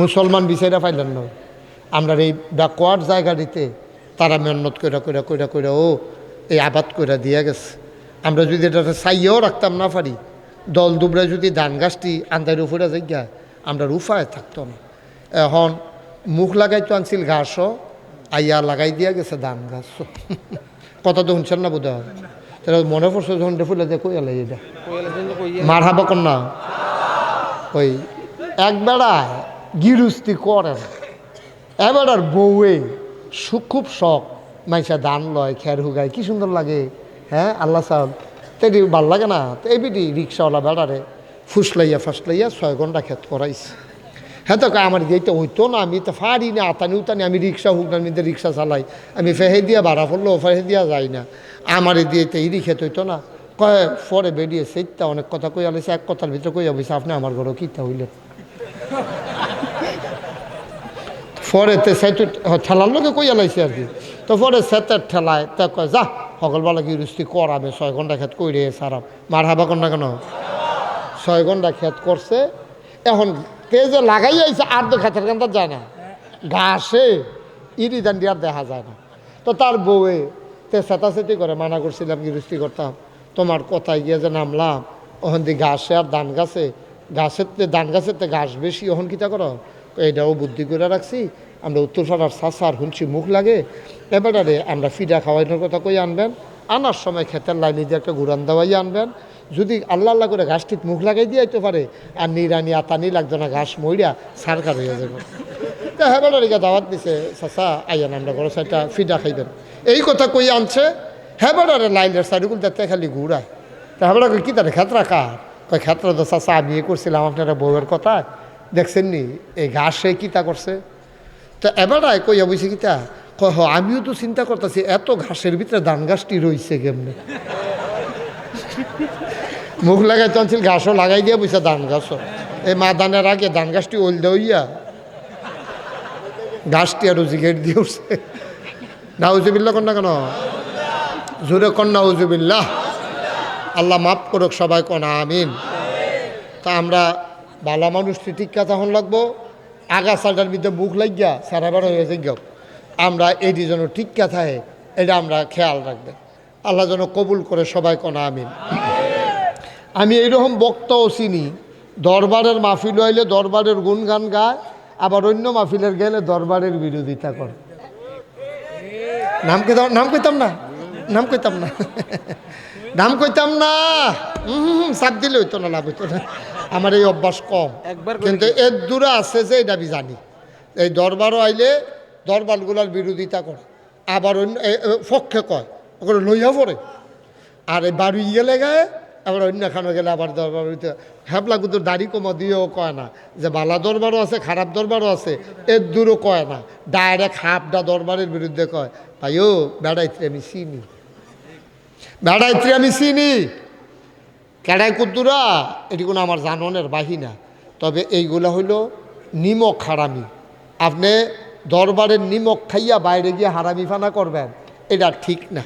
মুসলমান বিচারা পাইলেন না। আমরা এই ব্যাকওয়ার্ড জায়গাটিতে তারা মেহনত করে করে করে করে ও, এই আবাদ করে দিয়ে গেছে। আমরা যদি এটা চাইয়েও রাখতাম না পারি, দল দুবরা যদি ধান গাছটি আন্দার উপরে যাইয়া আমরা উপায় থাকতো না। এখন মুখ লাগাইতো আনছিল ঘাসও, আইয়া লাগাই দিয়া গেছে ধান গাছ কথা তো শুনছেন না বোধ হয় তাহলে মনে পড়ছে যখন ফুলে দিয়ে কই আলাই এটা? মার হাবা কন্যা? ওই, এক বেড়ায় গিরুস্তি করে এবার আর বউয়ে খুব শখ, মাইসা দান লয়, খের হুগায়, কি সুন্দর লাগে হ্যাঁ আল্লাহ সাহেব। তেদি ভালো লাগে না, তো এই বিটি রিক্সাওয়ালা বেড়ারে ফুসলাইয়া ফাসলাইয়া ছয় ঘণ্টা খেত করাইছে। হ্যাঁ তো আমার দিয়েতে হইতো না, আমি তো ফারি না, আতানি উতানি, আমি রিক্সা হুক না রিক্সা চালাই, আমি ফেহে দিয়া ভাড়া পড়লেও ফেহে দিয়া যাই না। আমার দিয়েতে ইরি খেত হইতো না। কয়, পরে বেরিয়ে সেইটা অনেক কথা কই আলাইছে এক কথার ভিতরে কই বলছে আপনি আমার ঘরও কিতা হইলেন? পরেতে সেটু ঠেলার লোকে কই আলাইছে আর কি। তো পরে সেতের ঠেলায়, তা কয়, যা সকলবেলা কি রুস্তি করাবে ছয় ঘণ্টা খেত কইরে সারাম মার হাবা না কেন? ছয় ঘণ্টা খেত করছে। এখন তে যে লাগাই আইছে, আর তো খেতের কান্তা যায় না। ঘাসে ইরি দান্ডি আর দেখা যায় না। তো তার বউয়ে তে চেতাচেতি করে মানা করছিলাম গিরস্তি করতাম তোমার কথায় গিয়ে যে নামলাম ওখান দিয়ে ঘাসে আর ধান গাছে গাছের তে, ধান গাছের তে ঘাস বেশি ওখান কিতা করো? এইটাও বুদ্ধি করে রাখছি। আমরা উত্তর উত্তরপাড়ার সাসার হুনছি মুখ লাগে। এবারে আমরা ফিডা খাওয়ানোর কথা কই আনবেন? আনার সময় খেতের লাইনে দিয়ে একটা ঘুরান দাওয়াই আনবেন। যদি আল্লাহ আল্লাহ করে ঘাসটিত মুখ লাগাই দিয়ে আইতে পারে, আর নিরানি আতানি লাগতো না, ঘাস মইরা সারকার হয়ে যাবে তা হ্যাঁ দাওয়াত দিছে, চাচা আইয়ান আমরা ঘর সাইডটা ফিডা খাইবেন। এই কথা কই আনছে? হ্যাঁ বেড়ারে লাইলের সাইডগুলো দেখতে খালি ঘুরায় তা হ্যাঁ বেড়া কি তারে খেতরা কার? কয় খেতরা তো চাচা, আমি করছিলাম আপনারা বউয়ের কথা দেখছেন নি এই ঘাসে কিতা করছে? তো এবারায় কইয়া বইছে কিতা কয়, হ, আমিও তো চিন্তা করতেছি, এত ঘাসের ভিতরে ধান গাছটি রইছে কেমনে? মুখ লাগাই তনছিল ঘাসও লাগাই দিয়ে বুঝছে ধান গাছও। এই মা ধানের আগে ধান গাছটি ওল দইয়া ঘাসটি আরও জিগেট দিয়ে উঠছে। নাউজুবিল্লা কন্যা কেন? জোরে কন্যা উজুবিল্লাহ আল্লাহ মাফ করুক সবাই কনা, আমিন। তা আমরা বালা মানুষ টিকা তখন লাগবো। আগাছাটার ভিতরে মুখ লাগিয়া সারাবার হয়ে যাই আমরা এটি যেন টিকা থাকে এটা আমরা খেয়াল রাখবে আল্লাহ যেন কবুল করে সবাই কনা, আমিন। আমি এইরকম বক্তাও চিনি, দরবারের মাহফিল হইলে দরবারের গুণগান গায়, আবার অন্য মাহফিলের গেলে দরবারের বিরোধিতা করে। নাম কইতাম নাম কইতাম না, নাম কইতাম না। নাম কইতাম না। হুম চাপ দিলে হইতো না লাভ হইতো না। আমার এই অভ্যাস কম। একবার কিন্তু এর দূরে আছে যে এটা আমি জানি। এই দরবারও আইলে দরবারগুলার বিরোধিতা করে। আবার অন্য পক্ষে কয় ওখানে লইয়া পড়ে। আর এই বাড়ি গেলে গায়ে আবার অন্য খানো গেলে আবার দরবার হ্যাবলা কিন্তু দাড়ি কমা দিয়েও কয় না। যে বালা দরবারও আছে খারাপ দরবারও আছে এর দূরও কয় না। ডাইরেক্ট হাফডা দরবারের বিরুদ্ধে কয় ভাইও বেড়াইতে আমি চিনি। বেড়াইতে আমি চিনি। কেড়াই কুদ্দুরা? এটি কোনো আমার জাননের বাহিনা। তবে এইগুলা হইল নিমক হারামি। আপনি দরবারের নিমক খাইয়া বাইরে গিয়ে হারামি ফানা করবেন, এটা ঠিক না।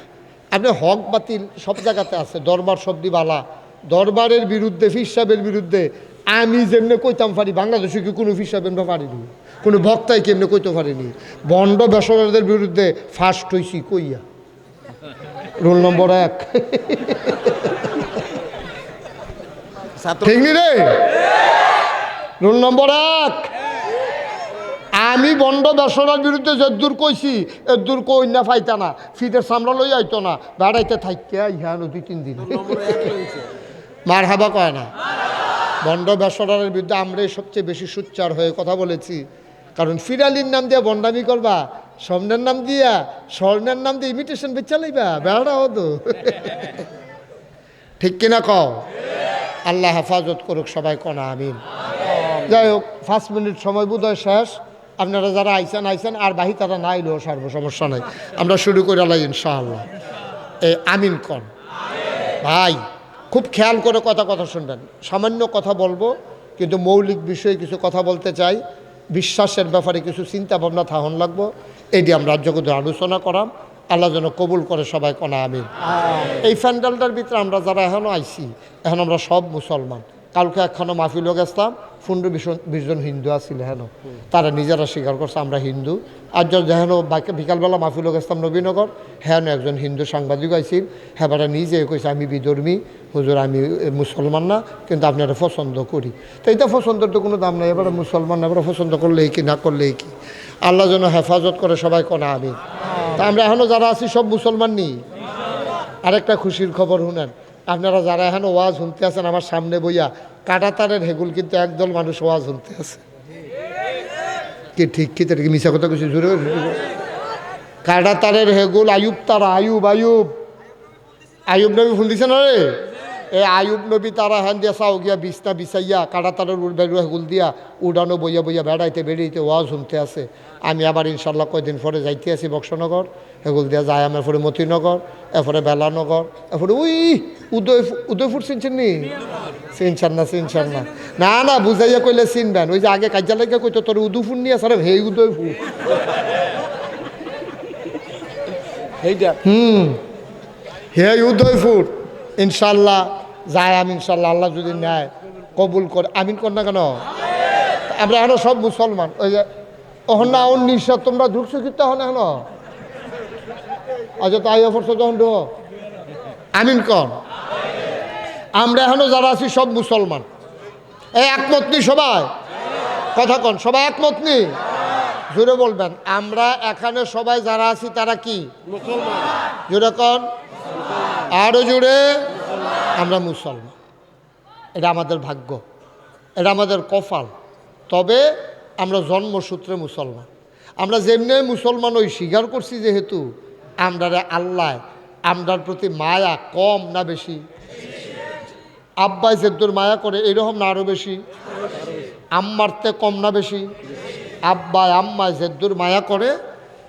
আপনি হক বাতিল সব জায়গাতে আছে, দরবার শব্দি বালা দরবারের বিরুদ্ধে ফির সাহেবের বিরুদ্ধে, আমি যেমনি কইতাম পারি, বাংলাদেশে কি কোনো ফির সাহেব পারিনি কোনো বক্তাই কেমনে কইতে পারিনি। বন্ড বেসরকারদের বিরুদ্ধে ফার্স্ট হইছি কইয়া। রোল নম্বর এক। ঠিক রে? রোল নম্বর এক। আমি বন্ড দর্শনার বিরুদ্ধে যদ্দূর কইছি এদ্দূর কই না ফাইতা না। ফিটের সামলা লই আইতো না বেড়াইতে থাকতে ইহা দুই তিন দিন। মার হাবা কয় না? বন্ড বেসরারের বিরুদ্ধে আমরাই সবচেয়ে বেশি সুচ্চার হয়ে কথা বলেছি। কারণ ফিরালির নাম দিয়ে বন্ডামি করবা স্বর্ণের নাম দিয়া স্বর্ণের নাম দিয়ে ইমিটেশন বেচা লইবা বেড়া হতো ঠিক কিনা কও? আল্লাহ হেফাজত করুক সবাই কনা আমিন। যাই হোক পাঁচ মিনিট সময় বোধহয় শেষ। আপনারা যারা আইসেন আইসেন আর বাহি তারা না আইলেও সর্ব সমস্যা নাই। আমরা শুরু করে লাই ইনশাআল্লাহ। এ আমিন কন। ভাই খুব খেয়াল করে কথা কথা শুনবেন। সামান্য কথা বলব কিন্তু মৌলিক বিষয়ে কিছু কথা বলতে চাই। বিশ্বাসের ব্যাপারে কিছু চিন্তা ভাবনা থাহন লাগবো। এটি আমরা জগৎ আলোচনা করাম। আল্লাহ যেন কবুল করে সবাই কনা আমিন। এই প্যান্ডেলটার ভিতরে আমরা যারা এখনও আইছি এখন আমরা সব মুসলমান। কালকে একখানো মাহফিলও গেছিলাম পনেরো বিশ বিশজন হিন্দু আছিল হেন তারা নিজেরা স্বীকার করছে আমরা হিন্দু। আর যেন বাকি বিকালবেলা মাহফিল গেছিলাম নবীনগর হেন একজন হিন্দু সাংবাদিক আইছিল। বেটা নিজে কইছে আমি বিধর্মী হুজুর আমি মুসলমান না কিন্তু আপনারা পছন্দ করি। তো এটা পছন্দের তো কোনো দাম নাই এবারে মুসলমান এবারে পছন্দ করলেই কি না করলেই কি? আল্লাহ যেন হেফাজত করে সবাই কোনা আমি তা আমরা এখনও যারা আছি, সব মুসলমান নেই আরেকটা খুশির খবর শুনেন। আপনারা যারা এখন ওয়াজ শুনতে আছেন, আমার সামনে বইয়া, কাটাতারের হেগুল কিন্তু একদল মানুষ ওয়াজ শুনতে আছে। কি ঠিক কি কি মিশা কথা কিছু জোরে কাটাতারের হেগুল, আয়ুব তারা, আয়ুব আয়ুব। আয়ুব নবী ফোন দিছে না রে? এই আয়ুব নবী তারা হ্যান দিয়া চাও গিয়া বিছনা বিছাইয়া কাটাতারের উড় বেড়ু হেগুল দিয়া উড়ানো বইয়া বইয়া বেড়াইতে বেড়াইতে ওয়াজ শুনতে আছে। আমি আবার ইনশাল্লাহ কয়দিন পরে যাইতে আছি বক্সনগর। হেগুল দিয়া যায় আমার পরে মতিনগর এরপরে বেলানগর এরপরে উই উদয় উদয়পুর চিনছেন নি? চিনছেন না চিনছেন না। না না বুঝাইয়া কইলে চিনবেন। ওই যে আগে কাজা লাগে কইতো তোর উদয়পুর নিয়ে স্যার হে উদয়পুর হুম হে উদয়পুর ইনশাল্লাহ যায় আমিন ইনশাল্লাহ আল্লাহ যদি নেয় কবুল করে। আমিন কর না কেন? আমরা এখন সব মুসলমান। ওই যে অহন না উনিশ তোমরা ঢুকছো কিন্তু এখন এখন? আচ্ছা তাই অফরছো তখন ঢো আমিন কন আমরা এখনও যারা আছি সব মুসলমান। এই একমত নি সবাই? কথা কন সবাই একমত নি জোরে বলবেন আমরা এখানে সবাই যারা আছি তারা কি? জোরে কন। আরও জোরে। আমরা মুসলমান। এটা আমাদের ভাগ্য। এটা আমাদের কপাল। তবে আমরা জন্মসূত্রে মুসলমান। আমরা যেমনি মুসলমান ওই স্বীকার করছি যেহেতু আমরা আল্লাহ, আমরার প্রতি মায়া কম না বেশি। আব্বাই জেদ্দুর মায়া করে, এরকম না আরও বেশি। আম্মারতে কম না বেশি। আব্বাই আম্মায় জেদ্দুর মায়া করে,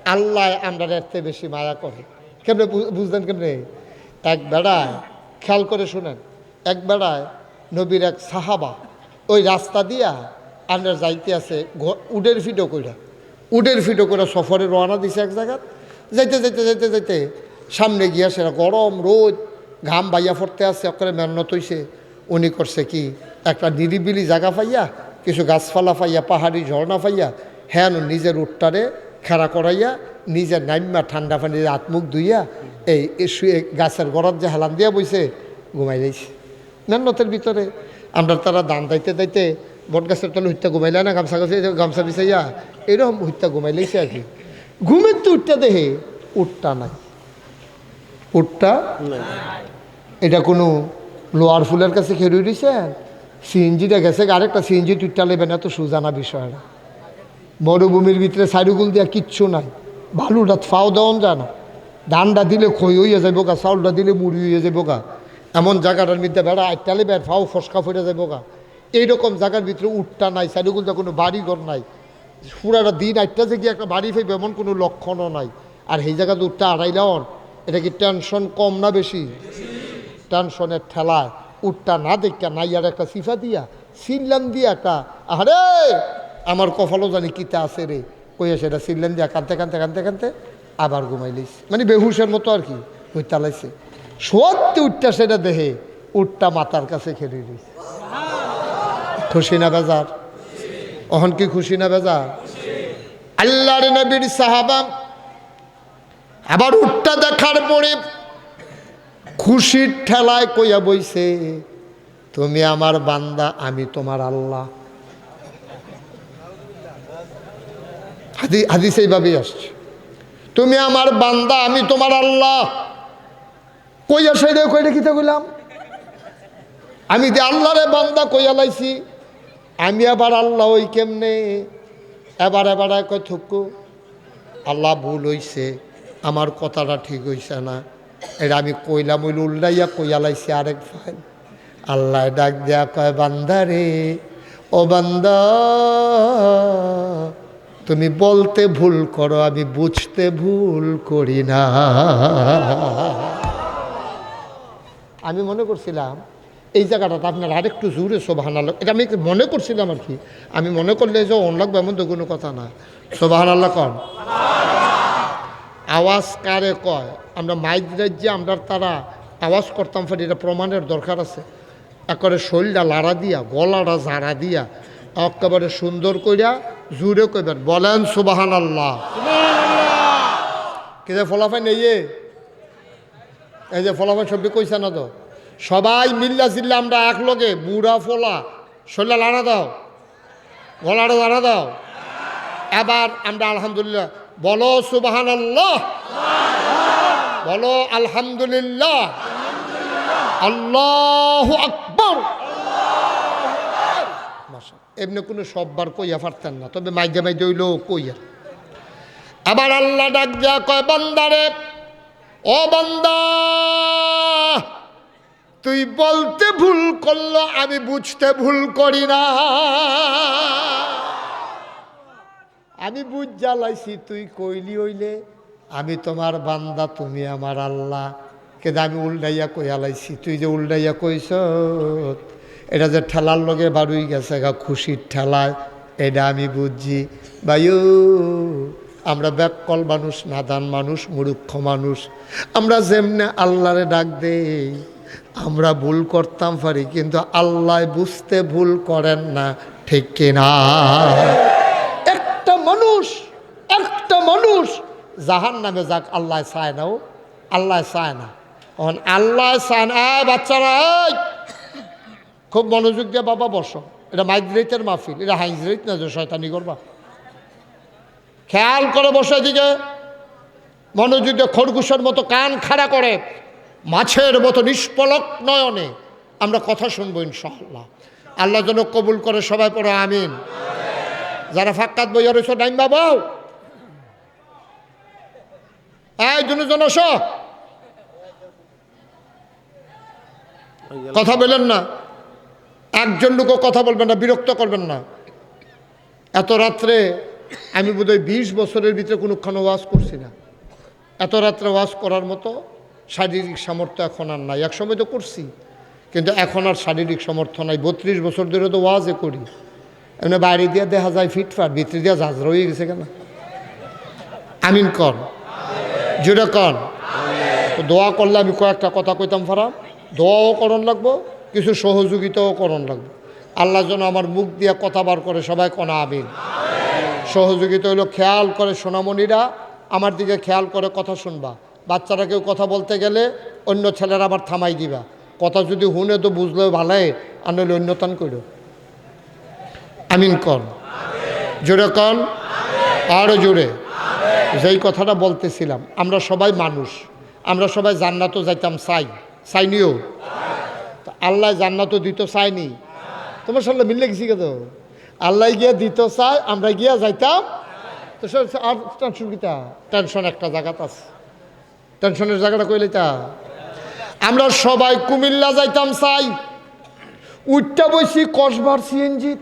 আল্লাহ আমরা এর বেশি মায়া করে। কেমনে বুঝলেন কেমনে? এক বেড়ায় খেয়াল করে শুনেন, এক বেড়ায় নবীর এক সাহাবা ওই রাস্তা দিয়া আন্ডার যাইতে আছে উডের ফিটো কইরা। উডের ফিটো করে সফরে রওনা দিছে এক জায়গাত। যাইতে যাইতে যাইতে যাইতে সামনে গিয়া সেটা গরম রোদ, ঘাম বাইয়া পড়তে আসছে অকরে মেহনত হইছে। উনি করছে কি, একটা নিরিবিলি জায়গা পাইয়া, কিছু গাছপালা পাইয়া, পাহাড়ি ঝর্ণা পাইয়া হ্যাঁ নিজের উট্টারে খেরা করাইয়া, নিজের নাইমা ঠান্ডা পানি দিয়ে আত্মুখ ধুইয়া এই শুয়ে গাছের গড়ার যে হেলান দিয়া বইছে, ঘুমাই যাইছে। মেহনতের ভিতরে। আমরা তারা দান দাইতে দাইতে বট গাছের তলে হত্যা ঘুমাইলে না, গামছা গাছে গামছা বিছাইয়া এরকম হত্যা ঘুমাইলেইছে আর কি। ঘুমের তো উঠটা দেহে উঠটা নাই। উঠটা এটা কোনো লোয়ার ফুলের কাছে খেয়ে দিয়েছেন সিএনজিটা গেছে, আরেকটা সিএনজি টুইটা নেবেন এত সুজানা বিষয় না। মরুভূমির ভিতরে সাইডুগুল দিয়া কিচ্ছু নাই। বালুটা ফাও দেওয়ান যায় না। ধানটা দিলে খই হইয়া যাব গা, চাউলটা দিলে মুড়ি হইয়া যাব গা। এমন জায়গাটার মধ্যে বেড়া আটটালে বের ফাও ফসকা ফেটে যাব গা। এইরকম জায়গার ভিতরে উঠটা নাই সাইডুগুলটা কোনো বাড়ি ঘর নাই। পুরাটা দিন আটটা যে গিয়ে একটা বাড়ি ফেলবে এমন কোনো লক্ষণও নাই। আর সেই জায়গাতে উঠটা আড়াই আড়াইলাওয়ার এটা কি টেনশন কম না বেশি? টেনশনের ঠেলায় উঠটা না দেখা নাই, আর একটা সিফা দিয়া সিনলাম দিয়া একটা আরে আমার কপালও জানি কিতে আছে রে। কইয়া সেটা সিনলাম দিয়া কানতে কানতে কানতে কানতে আবার ঘুমাইলিস মানে বেহুশের মতো আর কি উঠটা লাইছে সত্যি উঠটা সেটা দেহে, উঠটা মাতার কাছে খেলে দিয়েছে খুশি না বেজার? অহন কি খুশি না বেজার? আল্লাহর নবীর সাহাবা আবার উঠটা দেখার পরে খুশির ঠেলায় কইয়া বইছে, তুমি আমার বান্দা, আমি তোমার আল্লাহ। হাদি হাদিস এইভাবেই আসছে। তুমি আমার বান্দা, আমি তোমার আল্লাহ। কইয়া সেইটা কইটা কিতে কইলাম? আমি যে আল্লাহরে বান্দা কইয়া লাইছি, আমি আবার আল্লাহ ওই কেমনে? এবার এবার কয় থুকু। আল্লাহ ভুল হইছে, আমার কথাটা ঠিক হইছে না। এটা আমি কইলাম ওই উল্লাইয়া কইয়া লাইছি আরেক ফাইল। আল্লাহ ডাক দেয়া কয়, বান্দা রে, ও বান্দা তুমি বলতে ভুল করো, আমি বুঝতে ভুল করি না। আমি মনে করছিলাম, এই জায়গাটাতে আপনার আরেকটু জোরে সোবাহান আল্লাহ এটা আমি মনে করছিলাম আর কি। আমি মনে করলে যে অন লাগবে এমন তো কোনো কথা না। সোবাহান আল্লাহ কন। আওয়াজ কারে কয়? আমরা মাইক রাজ্যে আমরা তারা আওয়াজ করতাম, ফের এটা প্রমাণের দরকার আছে। একবারে শরীরটা লাড়া দিয়া, গলাটা ঝাড়া দিয়া, একেবারে সুন্দর কইরা জুড়ে কইবেন বলেন সুবাহান আল্লাহ কি যে ফলাফাই নেই? এই যে ফলাফাই সবটি কইছে না তো? সবাই মিল্লা জিল্লা আমরা এক লগে বুড়া ফোলা শরীরে লানা দাও। গলাটা লানা দাও। এবার আমরা আলহামদুলিল্লাহ বলো সুবাহান আল্লাহ বলো আলহামদুলিল্লাহ। আল্লাহ আকবর। এমনি কোনো সববার কইয়া পারতেন না, তবে মাইজে মাইজে হইল কইয়া। আবার আল্লাহ ডাক দিয়া কয় বান্দারে ও বান্দা, তুই বলতে ভুল করল, আমি বুঝতে ভুল করি না। আমি বুঝ জ্বালাইছি, তুই কইলি হইলে, আমি তোমার বান্দা, তুমি আমার আল্লাহ। কিন্তু আমি উল্ডাইয়া কইয়ালাইছি তুই যে উল্ডাইয়া কইস এটা যে ঠেলার লগে বাড়ুই গেছে গা, খুশির ঠেলায় এটা আমি বুঝছি। বায়ু আমরা ব্যাককল মানুষ, নাদান মানুষ মুরুক্ষ মানুষ। আমরা যেমনে আল্লাহরে ডাক দেই, আমরা ভুল করতাম পারি, কিন্তু আল্লাহ বুঝতে ভুল করেন না, ঠিক কিনা একটা মানুষ একটা মানুষ জাহান নামে যাক, আল্লাহ চায় ও, আল্লাহ চায় না। এখন আল্লাহ চায় না, বাচ্চারা খুব মনোযোগ দিয়ে বাবা বসো। এটা মাইগ্রেটের মাহফিল, এটা হাইগ্রেট না যে শয়তানি করবা। খেয়াল করে বসে দিকে মনোযোগ দিয়ে খরগোশের মতো কান খাড়া করে, মাছের মতো নিষ্পলক নয়নে আমরা কথা শুনব ইনশাআল্লাহ। আল্লাহ যেন কবুল করে সবাই পড়ে, আমিন। যারা ফাক্কাত বইয়া রয়েছে ডাইম বাবাও এই দুজন কথা বলেন না। একজন লোকও কথা বলবেন না, বিরক্ত করবেন না। এত রাত্রে আমি বোধহয় বিশ বছরের ভিতরে কোনোক্ষণ ওয়াজ করছি না। এত রাত্রে ওয়াজ করার মতো শারীরিক সামর্থ্য এখন আর নাই। একসময় তো করছি, কিন্তু এখন আর শারীরিক সামর্থ্য নাই। বত্রিশ বছর ধরে তো ওয়াজে করি। এমনি বাইরে দিয়ে দেখা যায় ফিটফাট, ভিতরে দিয়ে ঝাঁজ রয়ে গেছে কেন? আমিন কর। জুড়ে কর। তো দোয়া করলে আমি কয়েকটা কথা কইতাম ফারাম। দোয়াও করণ লাগবো কিছু সহযোগিতাও করণ লাগবে। আল্লাহ যেন আমার মুখ দিয়ে কথা বার করে, সবাই কনা আমিন। সহযোগিতা হলো খেয়াল করে সোনামণিরা, আমার দিকে খেয়াল করে কথা শুনবা। বাচ্চারা কেউ কথা বলতে গেলে অন্য ছেলেরা আবার থামাই দিবা। কথা যদি শুনে তো বুঝলে ভালোই আর নইলে অন্যতন করো আমিন কন। জোরে কন। আরও জোরে। যেই কথাটা বলতেছিলাম, আমরা সবাই মানুষ। আমরা সবাই জান্নাতও যাইতাম, চাই। চাইনিও? তো আল্লাহ জান্নাতও দিত চাইনি তোমার সামনে মিললে গেছি কত আল্লাহ গিয়া দিত চাই আমরা গিয়া যাইতাম। তো আর টেনশন কিতা টেনশন একটা জায়গাত আছে। টেনশনের জায়গাটা কইলে তা আমরা সবাই কুমিল্লা যাইতাম চাই। উঠটা বসি কসবার সিএনজি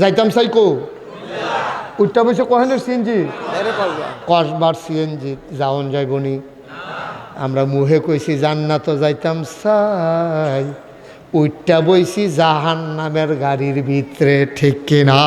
যাইতাম চাই কো? উঠটা বসে কহেনের সিএনজি কসবার সিএনজি যাওন যাইবনি। আমরা মুহে কইছি জান্নাত যাইতাম সাই। উইটটা বইছি জাহান নামের গাড়ির ভিতরে ঠিক কিনা?